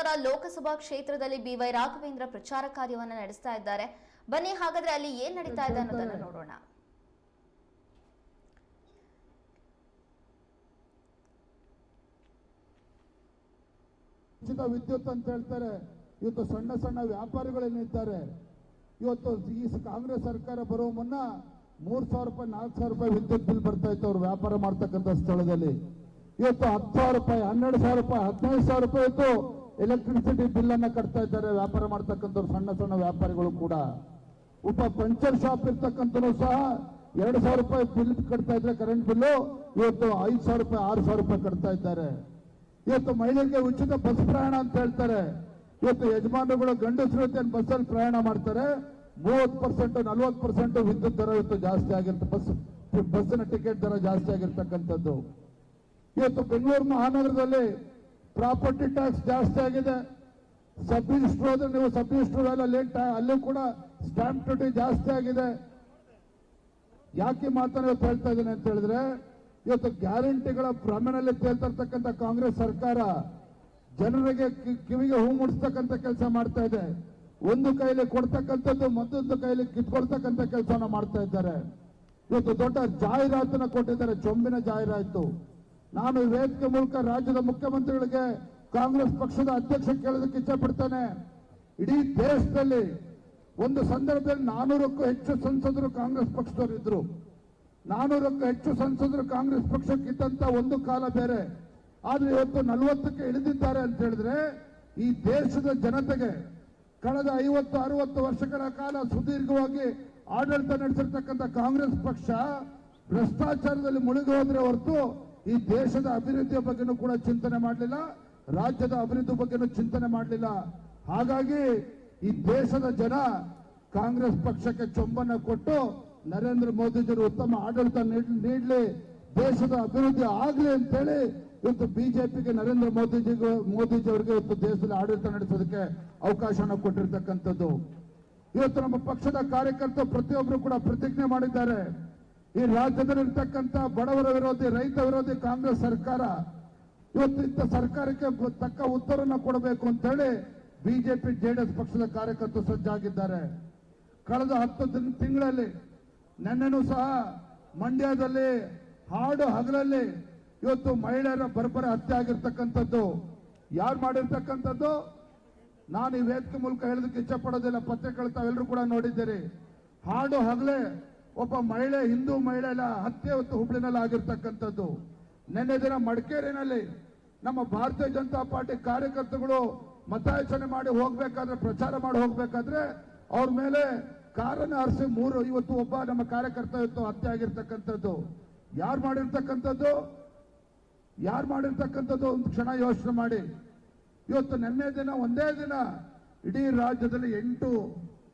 ಉತ್ತರ ಲೋಕಸಭಾ ಕ್ಷೇತ್ರದಲ್ಲಿ ಬಿವೈ ರಾಘವೇಂದ್ರ ಪ್ರಚಾರ ಕಾರ್ಯವನ್ನ ನಡೆಸ್ತಾ ಇದ್ದಾರೆ. ಬನ್ನಿ ಹಾಗಾದ್ರೆ ಅಲ್ಲಿ ಏನ್ ನಡೀತಾ ಇದೆ ಅನ್ನೋದನ್ನ ನೋಡೋಣ. ವಿದ್ಯುತ್ ಅಂತ ಹೇಳ್ತಾರೆ ಇವತ್ತು ಸಣ್ಣ ಸಣ್ಣ ವ್ಯಾಪಾರಿಗಳೇನಿದ್ದಾರೆ ಇವತ್ತು ಈ ಕಾಂಗ್ರೆಸ್ ಸರ್ಕಾರ ಬರುವ ಮುನ್ನ ಮೂರ್ ಸಾವಿರ ರೂಪಾಯಿ ನಾಲ್ಕು ಸಾವಿರ ರೂಪಾಯಿ ವಿದ್ಯುತ್ ಬಿಲ್ ಬರ್ತಾ ಇತ್ತು ಅವ್ರು ವ್ಯಾಪಾರ ಮಾಡ್ತಕ್ಕಂಥ ಸ್ಥಳದಲ್ಲಿ. ಇವತ್ತು ಹತ್ತು ಸಾವಿರ ರೂಪಾಯಿ ಹನ್ನೆರಡು ಸಾವಿರ ರೂಪಾಯಿ ಹದಿನೈದು ಸಾವಿರ ರೂಪಾಯಿ ಇತ್ತು. ಎಲೆಕ್ಟ್ರಿಸಿಟಿ ಬಿಲ್ ಅನ್ನ ಕಟ್ತಾ ಇದ್ದಾರೆ, ವ್ಯಾಪಾರ ಮಾಡ್ತಕ್ಕಂಥವ್ರು ಸಣ್ಣ ಸಣ್ಣ ವ್ಯಾಪಾರಿಗಳು ಕೂಡ. ಉಪ ಪಂಚರ್ ಶಾಪ್ ಇರ್ತಕ್ಕಂಥ ಸಹ ಎರಡು ಸಾವಿರ ರೂಪಾಯಿ ಬಿಲ್ ಕಟ್ತಾ ಇದ್ರೆ ಕರೆಂಟ್ ಬಿಲ್ಲು ಇವತ್ತು ಐದು ಸಾವಿರ ರೂಪಾಯಿ, ಆರು ಸಾವಿರ ರೂಪಾಯಿ ಕಟ್ತಾ ಇದ್ದಾರೆ. ಇವತ್ತು ಮಹಿಳೆಯರಿಗೆ ಉಚಿತ ಬಸ್ ಪ್ರಯಾಣ ಅಂತ ಹೇಳ್ತಾರೆ. ಇವತ್ತು ಯಜಮಾನರುಗಳು ಗಂಡಸರು ಬಸ್ಸಲ್ಲಿ ಪ್ರಯಾಣ ಮಾಡ್ತಾರೆ. ಮೂವತ್ತು ಪರ್ಸೆಂಟ್ ನಲ್ವತ್ತು ಪರ್ಸೆಂಟ್ ವಿದ್ಯುತ್ ದರ ಇವತ್ತು ಜಾಸ್ತಿ ಆಗಿರುತ್ತೆ. ಬಸ್, ಬಸ್ಸಿನ ಟಿಕೆಟ್ ದರ ಜಾಸ್ತಿ ಆಗಿರ್ತಕ್ಕಂಥದ್ದು. ಇವತ್ತು ಬೆಂಗಳೂರು ಮಹಾನಗರದಲ್ಲಿ ಪ್ರಾಪರ್ಟಿ ಟ್ಯಾಕ್ಸ್ ಜಾಸ್ತಿ ಆಗಿದೆ. ಸಬ್ ರಿಜಿಸ್ಟರ್ ಹೋದ್ರೆ ನೀವು ಸಬ್ ರಿಜಿಸ್ಟರ್ ಅಲ್ಲಿ ಟ್ಯಾ- ಅಲ್ಲೂ ಕೂಡ ಸ್ಟಾಂಪ್ ಡ್ಯೂಟಿ ಜಾಸ್ತಿ ಆಗಿದೆ. ಯಾಕೆ ಮಾತನ್ನ ಇವತ್ತು ಹೇಳ್ತಾ ಇದ್ದೀನಿ ಅಂತ ಹೇಳಿದ್ರೆ, ಇವತ್ತು ಗ್ಯಾರಂಟಿಗಳ ಭ್ರಮೆನಲ್ಲಿ ತೇಳ್ತಾ ಇರ್ತಕ್ಕಂಥ ಕಾಂಗ್ರೆಸ್ ಸರ್ಕಾರ ಜನರಿಗೆ ಕಿವಿಗೆ ಹೂ ಮುಡಿಸ್ತಕ್ಕಂಥ ಕೆಲಸ ಮಾಡ್ತಾ ಇದೆ. ಒಂದು ಕೈಲಿ ಕೊಡ್ತಕ್ಕಂಥದ್ದು ಮತ್ತೊಂದು ಕೈಲಿ ಕಿತ್ಕೊಳ್ತಕ್ಕಂಥ ಕೆಲಸನ ಮಾಡ್ತಾ ಇದ್ದಾರೆ. ಇವತ್ತು ದೊಡ್ಡ ಜಾಹೀರಾತನ್ನ ಕೊಟ್ಟಿದ್ದಾರೆ ಚೊಂಬಿನ ಜಾಹೀರಾತು. ನಾನು ವೇದಿಕೆ ಮೂಲಕ ರಾಜ್ಯದ ಮುಖ್ಯಮಂತ್ರಿಗಳಿಗೆ ಕಾಂಗ್ರೆಸ್ ಪಕ್ಷದ ಅಧ್ಯಕ್ಷ ಕೇಳೋದಕ್ಕೆ ಇಚ್ಛಪಡ್ತೇನೆ ಇಡೀ ದೇಶದಲ್ಲಿ ಒಂದು ಸಂದರ್ಭದಲ್ಲಿ ನಾನೂರಕ್ಕೂ ಹೆಚ್ಚು ಸಂಸದರು ಕಾಂಗ್ರೆಸ್ ಪಕ್ಷದವರು ಇದ್ರು. ನಾನೂರಕ್ಕೂ ಹೆಚ್ಚು ಸಂಸದರು ಕಾಂಗ್ರೆಸ್ ಪಕ್ಷಕ್ಕಿದ್ದಂತ ಒಂದು ಕಾಲ ಬೇರೆ. ಆದ್ರೆ ಇವತ್ತು ನಲವತ್ತಕ್ಕೆ ಇಳಿದಿದ್ದಾರೆ ಅಂತ ಹೇಳಿದ್ರೆ ಈ ದೇಶದ ಜನತೆಗೆ ಕಳೆದ ಐವತ್ತು, ಅರವತ್ತು ವರ್ಷಗಳ ಕಾಲ ಸುದೀರ್ಘವಾಗಿ ಆಡಳಿತ ನಡೆಸಿರ್ತಕ್ಕಂಥ ಕಾಂಗ್ರೆಸ್ ಪಕ್ಷ ಭ್ರಷ್ಟಾಚಾರದಲ್ಲಿ ಮುಳುಗಿ ಹೋದ್ರೆ ಹೊರತು ಈ ದೇಶದ ಅಭಿವೃದ್ಧಿಯ ಬಗ್ಗೆನೂ ಕೂಡ ಚಿಂತನೆ ಮಾಡಲಿಲ್ಲ, ರಾಜ್ಯದ ಅಭಿವೃದ್ಧಿ ಬಗ್ಗೆನೂ ಚಿಂತನೆ ಮಾಡಲಿಲ್ಲ. ಹಾಗಾಗಿ ಈ ದೇಶದ ಜನ ಕಾಂಗ್ರೆಸ್ ಪಕ್ಷಕ್ಕೆ ಚೊಂಬನ್ನ ಕೊಟ್ಟು ನರೇಂದ್ರ ಮೋದಿಜಿಯವರು ಉತ್ತಮ ಆಡಳಿತ ನೀಡಲಿ, ದೇಶದ ಅಭಿವೃದ್ಧಿ ಆಗಲಿ ಅಂತೇಳಿ ಇವತ್ತು ಬಿಜೆಪಿಗೆ ನರೇಂದ್ರ ಮೋದಿಜಿ ಮೋದಿಜಿಯವರಿಗೆ ಇವತ್ತು ದೇಶದಲ್ಲಿ ಆಡಳಿತ ನಡೆಸೋದಕ್ಕೆ ಅವಕಾಶನ ಕೊಟ್ಟಿರ್ತಕ್ಕಂಥದ್ದು. ಇವತ್ತು ನಮ್ಮ ಪಕ್ಷದ ಕಾರ್ಯಕರ್ತರು ಪ್ರತಿಯೊಬ್ಬರು ಕೂಡ ಪ್ರತಿಜ್ಞೆ ಮಾಡಿದ್ದಾರೆ. ಈ ರಾಜ್ಯದಲ್ಲಿರ್ತಕ್ಕಂಥ ಬಡವರ ವಿರೋಧಿ, ರೈತ ವಿರೋಧಿ ಕಾಂಗ್ರೆಸ್ ಸರ್ಕಾರ ಇವತ್ತು ಇಂಥ ಸರ್ಕಾರಕ್ಕೆ ತಕ್ಕ ಉತ್ತರವನ್ನು ಕೊಡಬೇಕು ಅಂತೇಳಿ ಬಿಜೆಪಿ, ಜೆಡಿಎಸ್ ಪಕ್ಷದ ಕಾರ್ಯಕರ್ತರು ಸಜ್ಜಾಗಿದ್ದಾರೆ. ಕಳೆದ ಹತ್ತು ದಿನ, ತಿಂಗಳಲ್ಲಿ ನಿನ್ನೆನೂ ಸಹ ಮಂಡ್ಯದಲ್ಲಿ ಹಾಡು ಹಗಲಲ್ಲಿ ಇವತ್ತು ಮಹಿಳೆಯರ ಬರ್ಬರ ಹತ್ಯೆ ಆಗಿರ್ತಕ್ಕಂಥದ್ದು. ಯಾರು ಮಾಡಿರ್ತಕ್ಕಂಥದ್ದು? ನಾನು ಈ ವೇದಿಕೆ ಮೂಲಕ ಹೇಳೋದಕ್ಕೆ ಇಚ್ಛೆ ಪಡೋದಿಲ್ಲ, ಪತ್ರಿಕೆಗಳು ತಾವೆಲ್ಲರೂ ಕೂಡ ನೋಡಿದ್ದೀರಿ. ಹಾಡು ಹಗಲೇ ಒಬ್ಬ ಮಹಿಳೆ, ಹಿಂದೂ ಮಹಿಳೆಯ ಹತ್ಯೆ ಹೊತ್ತು ಹುಬ್ಳಿನಲ್ಲಿ ಆಗಿರ್ತಕ್ಕಂಥದ್ದು. ನಿನ್ನೆ ದಿನ ಮಡಿಕೇರಿನಲ್ಲಿ ನಮ್ಮ ಭಾರತೀಯ ಜನತಾ ಪಾರ್ಟಿ ಕಾರ್ಯಕರ್ತರುಗಳು ಮತಯಾಚನೆ ಮಾಡಿ ಹೋಗ್ಬೇಕಾದ್ರೆ, ಪ್ರಚಾರ ಮಾಡಿ ಹೋಗ್ಬೇಕಾದ್ರೆ ಅವ್ರ ಮೇಲೆ ಕಾರನ್ನು ಹರಿಸಿ ಮೂರು, ಇವತ್ತು ಒಬ್ಬ ನಮ್ಮ ಕಾರ್ಯಕರ್ತ ಇವತ್ತು ಹತ್ಯೆ ಆಗಿರ್ತಕ್ಕಂಥದ್ದು. ಯಾರು ಮಾಡಿರ್ತಕ್ಕಂಥದ್ದು? ಯಾರು ಮಾಡಿರ್ತಕ್ಕಂಥದ್ದು? ಒಂದು ಕ್ಷಣ ಯೋಚನೆ ಮಾಡಿ. ಇವತ್ತು ನಿನ್ನೆ ದಿನ, ಒಂದೇ ದಿನ ಇಡೀ ರಾಜ್ಯದಲ್ಲಿ ಎಂಟು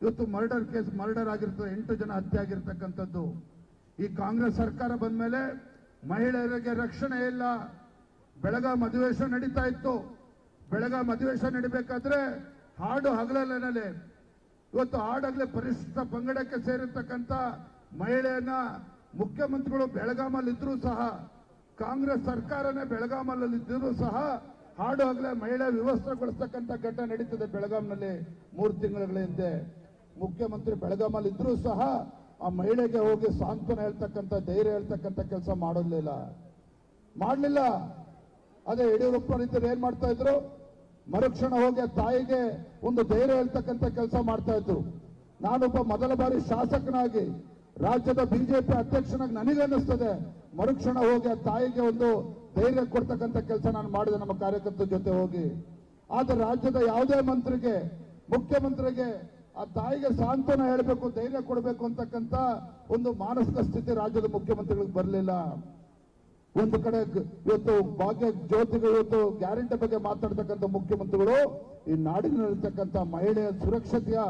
ಇವತ್ತು ಮರ್ಡರ್ ಕೇಸ್ ಮರ್ಡರ್ ಆಗಿರ್ತದೆ, ಎಂಟು ಜನ ಹತ್ಯೆ ಆಗಿರ್ತಕ್ಕಂಥದ್ದು. ಈ ಕಾಂಗ್ರೆಸ್ ಸರ್ಕಾರ ಬಂದ ಮೇಲೆ ಮಹಿಳೆಯರಿಗೆ ರಕ್ಷಣೆ ಇಲ್ಲ. ಬೆಳಗಾಂ ಅಧಿವೇಶನ ನಡೀತಾ ಇತ್ತು. ಬೆಳಗಾಂ ಅಧಿವೇಶನ ನಡಿಬೇಕಾದ್ರೆ ಹಾಡು ಹಗಲಲ್ಲೇ ಇವತ್ತು ಹಾಡಾಗ್ಲೇ ಪರಿಶಿಷ್ಟ ಪಂಗಡಕ್ಕೆ ಸೇರಿರ್ತಕ್ಕಂಥ ಮಹಿಳೆಯನ್ನ ಮುಖ್ಯಮಂತ್ರಿಗಳು ಬೆಳಗಾಮಲ್ಲಿ ಇದ್ರೂ ಸಹ, ಕಾಂಗ್ರೆಸ್ ಸರ್ಕಾರನೇ ಬೆಳಗಾಮಲ್ಲಿ ಇದ್ದರೂ ಸಹ ಹಾಡು ಹಗಲೇ ಮಹಿಳೆ ವ್ಯವಸ್ಥೆಗೊಳಿಸ್ತಕ್ಕಂಥ ಘಟನೆ ನಡೀತದೆ ಬೆಳಗಾಂನಲ್ಲಿ ಮೂರು ತಿಂಗಳ ಹಿಂದೆ. ಮುಖ್ಯಮಂತ್ರಿ ಬೆಳಗಾಮಲ್ಲಿ ಇದ್ರೂ ಸಹ ಆ ಮಹಿಳೆಗೆ ಹೋಗಿ ಸಾಂತ್ವನ ಹೇಳ್ತಕ್ಕಂಥ ಧೈರ್ಯ ಹೇಳ್ತಕ್ಕಂಥ ಕೆಲಸ ಮಾಡೋದಿಲ್ಲ ಮಾಡಲಿಲ್ಲ. ಅದೇ ಯಡಿಯೂರಪ್ಪ ಇದ್ದರು ಏನ್ ಮಾಡ್ತಾ ಇದ್ರು? ಮರುಕ್ಷಣ ಹೋಗಿ ತಾಯಿಗೆ ಒಂದು ಧೈರ್ಯ ಹೇಳ್ತಕ್ಕಂಥ ಕೆಲಸ ಮಾಡ್ತಾ ಇದ್ರು. ನಾನೊಬ್ಬ ಮೊದಲ ಬಾರಿ ಶಾಸಕನಾಗಿ ರಾಜ್ಯದ ಬಿಜೆಪಿ ಅಧ್ಯಕ್ಷನಾಗಿ ನನಗನ್ನಿಸ್ತದೆ. ಮರುಕ್ಷಣ ಹೋಗಿ ಆ ತಾಯಿಗೆ ಒಂದು ಧೈರ್ಯ ಕೊಡ್ತಕ್ಕಂಥ ಕೆಲಸ ನಾನು ಮಾಡಿದೆ ನಮ್ಮ ಕಾರ್ಯಕರ್ತರ ಜೊತೆ ಹೋಗಿ. ಆದ್ರೆ ರಾಜ್ಯದ ಯಾವುದೇ ಮಂತ್ರಿಗೆ, ಮುಖ್ಯಮಂತ್ರಿಗೆ ಆ ತಾಯಿಗೆ ಸಾಂತ್ವನ ಹೇಳಬೇಕು, ಧೈರ್ಯ ಕೊಡಬೇಕು ಅಂತಕ್ಕಂಥ ಒಂದು ಮಾನಸಿಕ ಸ್ಥಿತಿ ರಾಜ್ಯದ ಮುಖ್ಯಮಂತ್ರಿಗಳಿಗೆ ಬರಲಿಲ್ಲ. ಒಂದು ಕಡೆ ಇವತ್ತು ಭಾಗ್ಯ ಜ್ಯೋತಿಗಳು ಇವತ್ತು ಗ್ಯಾರಂಟಿ ಬಗ್ಗೆ ಮಾತಾಡ್ತಕ್ಕಂಥ ಮುಖ್ಯಮಂತ್ರಿಗಳು, ಈ ನಾಡಿನಲ್ಲಿರ್ತಕ್ಕಂಥ ಮಹಿಳೆಯ ಸುರಕ್ಷತೆಯ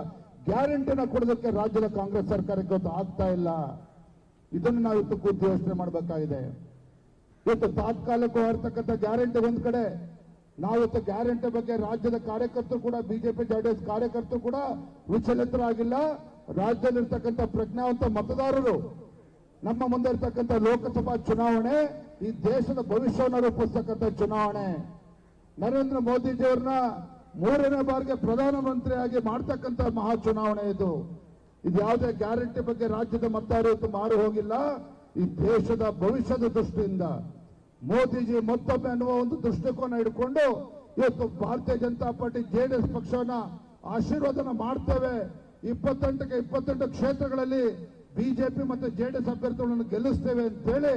ಗ್ಯಾರಂಟಿನ ಕೊಡೋದಕ್ಕೆ ರಾಜ್ಯದ ಕಾಂಗ್ರೆಸ್ ಸರ್ಕಾರಕ್ಕೆ ಇವತ್ತು ಆಗ್ತಾ ಇಲ್ಲ. ಇದನ್ನು ನಾವು ಇವತ್ತು ಕೂತು ಯೋಚನೆ ಮಾಡಬೇಕಾಗಿದೆ. ಇವತ್ತು ತಾತ್ಕಾಲಿಕವಾಗಿರ್ತಕ್ಕಂಥ ಗ್ಯಾರಂಟಿ ಒಂದ್ ಕಡೆ ನಾವು ಇವತ್ತು ಗ್ಯಾರಂಟಿ ಬಗ್ಗೆ ರಾಜ್ಯದ ಕಾರ್ಯಕರ್ತರು ಕೂಡ, ಬಿಜೆಪಿ, ಜೆಡಿಎಸ್ ಕಾರ್ಯಕರ್ತರು ಕೂಡ ವಿಚಲಿತರಾಗಿಲ್ಲ. ರಾಜ್ಯದಲ್ಲಿರ್ತಕ್ಕಂಥ ಪ್ರಜ್ಞಾವಂತ ಮತದಾರರು, ನಮ್ಮ ಮುಂದೆ ಇರ್ತಕ್ಕಂಥ ಲೋಕಸಭಾ ಚುನಾವಣೆ, ಈ ದೇಶದ ಭವಿಷ್ಯವನ್ನು ರೂಪಿಸ್ತಕ್ಕಂಥ ಚುನಾವಣೆ. ನರೇಂದ್ರ ಮೋದಿಜಿಯವ್ರನ್ನ ಮೂರನೇ ಬಾರಿಗೆ ಪ್ರಧಾನಮಂತ್ರಿಯಾಗಿ ಮಾಡ್ತಕ್ಕಂಥ ಮಹಾ ಚುನಾವಣೆ ಇದು. ಇದು ಯಾವುದೇ ಗ್ಯಾರಂಟಿ ಬಗ್ಗೆ ರಾಜ್ಯದ ಮತದಾರರು ಮಾರು ಹೋಗಿಲ್ಲ. ಈ ದೇಶದ ಭವಿಷ್ಯದ ದೃಷ್ಟಿಯಿಂದ. ಮೋದಿಜಿ ಮತ್ತೊಮ್ಮೆ ಅನ್ನುವ ಒಂದು ದೃಷ್ಟಿಕೋನ ಇಟ್ಕೊಂಡು ಇವತ್ತು ಭಾರತೀಯ ಜನತಾ ಪಾರ್ಟಿ ಜೆಡಿಎಸ್ ಪಕ್ಷವನ್ನ ಆಶೀರ್ವಾದನ ಮಾಡ್ತೇವೆ. ಇಪ್ಪತ್ತೆಂಟಕ್ಕೆ ಇಪ್ಪತ್ತೆಂಟು ಕ್ಷೇತ್ರಗಳಲ್ಲಿ ಬಿಜೆಪಿ ಮತ್ತು ಜೆಡಿಎಸ್ ಅಭ್ಯರ್ಥಿಗಳನ್ನು ಗೆಲ್ಲಿಸ್ತೇವೆ ಅಂತೇಳಿ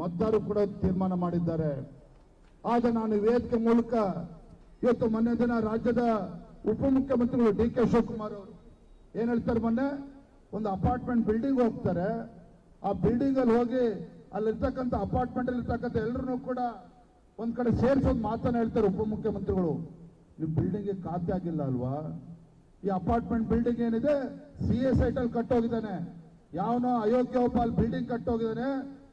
ಮತ್ತಾರು ಕೂಡ ತೀರ್ಮಾನ ಮಾಡಿದ್ದಾರೆ. ಆಗ ನಾನು ವೇದಿಕೆ ಮೂಲಕ ಇವತ್ತು ಮೊನ್ನೆ ದಿನ ರಾಜ್ಯದ ಉಪಮುಖ್ಯಮಂತ್ರಿಗಳು ಡಿ ಕೆ ಶಿವಕುಮಾರ್ ಅವರು ಏನ್ ಹೇಳ್ತಾರೆ ಮೊನ್ನೆ? ಒಂದು ಅಪಾರ್ಟ್ಮೆಂಟ್ ಬಿಲ್ಡಿಂಗ್ ಹೋಗ್ತಾರೆ. ಆ ಬಿಲ್ಡಿಂಗ್ ಅಲ್ಲಿ ಹೋಗಿ ಅಲ್ಲಿರ್ತಕ್ಕಂಥ ಅಪಾರ್ಟ್ಮೆಂಟ್ ಅಲ್ಲಿ ಇರ್ತಕ್ಕಂಥ ಎಲ್ಲರೂ ಕೂಡ ಒಂದ್ ಕಡೆ ಸೇರಿಸೋದು ಮಾತನ್ನ ಹೇಳ್ತಾರೆ ಉಪಮುಖ್ಯಮಂತ್ರಿಗಳು. ನೀವು ಬಿಲ್ಡಿಂಗ್ ಖಾತೆ ಆಗಿಲ್ಲ ಅಲ್ವಾ? ಈ ಅಪಾರ್ಟ್ಮೆಂಟ್ ಬಿಲ್ಡಿಂಗ್ ಏನಿದೆ? ಸಿ ಎ ಸೈಟ್ ಅಲ್ಲಿ ಕಟ್ಟೋಗಿದ್ದಾನೆ. ಯಾವನೋ ಅಯೋಗ್ಯ ಒಬ್ಬ ಅಲ್ಲಿ ಬಿಲ್ಡಿಂಗ್ ಕಟ್ಟೋಗಿದ್ದಾನೆ.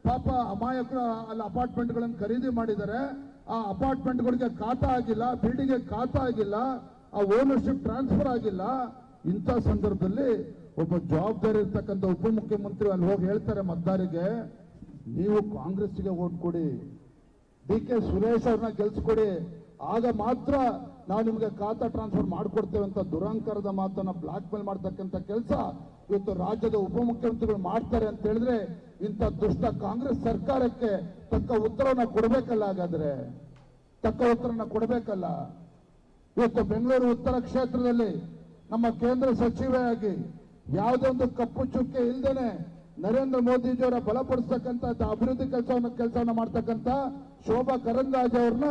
ಪಾಪ ಅಮಾಯಕರು ಅಲ್ಲಿ ಅಪಾರ್ಟ್ಮೆಂಟ್ಗಳನ್ನು ಖರೀದಿ ಮಾಡಿದ್ದಾರೆ. ಆ ಅಪಾರ್ಟ್ಮೆಂಟ್ ಗಳಿಗೆ ಖಾತಾ ಆಗಿಲ್ಲ ಬಿಲ್ಡಿಂಗ್ ಖಾತಾ ಆಗಿಲ್ಲ, ಆ ಓನರ್ಶಿಪ್ ಟ್ರಾನ್ಸ್ಫರ್ ಆಗಿಲ್ಲ. ಇಂಥ ಸಂದರ್ಭದಲ್ಲಿ ಒಬ್ಬ ಜವಾಬ್ದಾರಿ ಇರ್ತಕ್ಕಂಥ ಉಪಮುಖ್ಯಮಂತ್ರಿ ಅಲ್ಲಿ ಹೋಗಿ ಹೇಳ್ತಾರೆ ಮತದಾರಿಗೆ ನೀವು ಕಾಂಗ್ರೆಸ್ಗೆ ಓಟ್ ಕೊಡಿ ಡಿ ಕೆ ಸುರೇಶ್ ಅವ್ರನ್ನ ಗೆಲ್ಸ್ಕೊಡಿ, ಆಗ ಮಾತ್ರ ನಾವು ನಿಮಗೆ ಖಾತಾ ಟ್ರಾನ್ಸ್ಫರ್ ಮಾಡಿಕೊಡ್ತೇವೆ ಅಂತ ದುರಂಕಾರದ ಮಾತನ್ನ ಬ್ಲಾಕ್ ಮೇಲ್ ಮಾಡ್ತಕ್ಕಂಥ ಕೆಲಸ ಇವತ್ತು ರಾಜ್ಯದ ಉಪಮುಖ್ಯಮಂತ್ರಿಗಳು ಮಾಡ್ತಾರೆ ಅಂತ ಹೇಳಿದ್ರೆ ಇಂಥ ದುಷ್ಟ ಕಾಂಗ್ರೆಸ್ ಸರ್ಕಾರಕ್ಕೆ ತಕ್ಕ ಉತ್ತರವನ್ನ ಕೊಡಬೇಕಲ್ಲ ಹಾಗಾದ್ರೆ? ತಕ್ಕ ಉತ್ತರನ ಕೊಡಬೇಕಲ್ಲ? ಇವತ್ತು ಬೆಂಗಳೂರು ಉತ್ತರ ಕ್ಷೇತ್ರದಲ್ಲಿ ನಮ್ಮ ಕೇಂದ್ರ ಸಚಿವೆಯಾಗಿ ಯಾವುದೇ ಒಂದು ಕಪ್ಪು ಚುಕ್ಕೆ ಇಲ್ದೇನೆ ನರೇಂದ್ರ ಮೋದಿಜಿಯವರ ಬಲಪಡಿಸ್ತಕ್ಕಂಥ ಅಭಿವೃದ್ಧಿ ಕೆಲಸವನ್ನು ಕೆಲಸವನ್ನು ಮಾಡ್ತಕ್ಕಂಥ ಶೋಭಾ ಕರಂದ್ಲಾಜೆ ಅವ್ರನ್ನ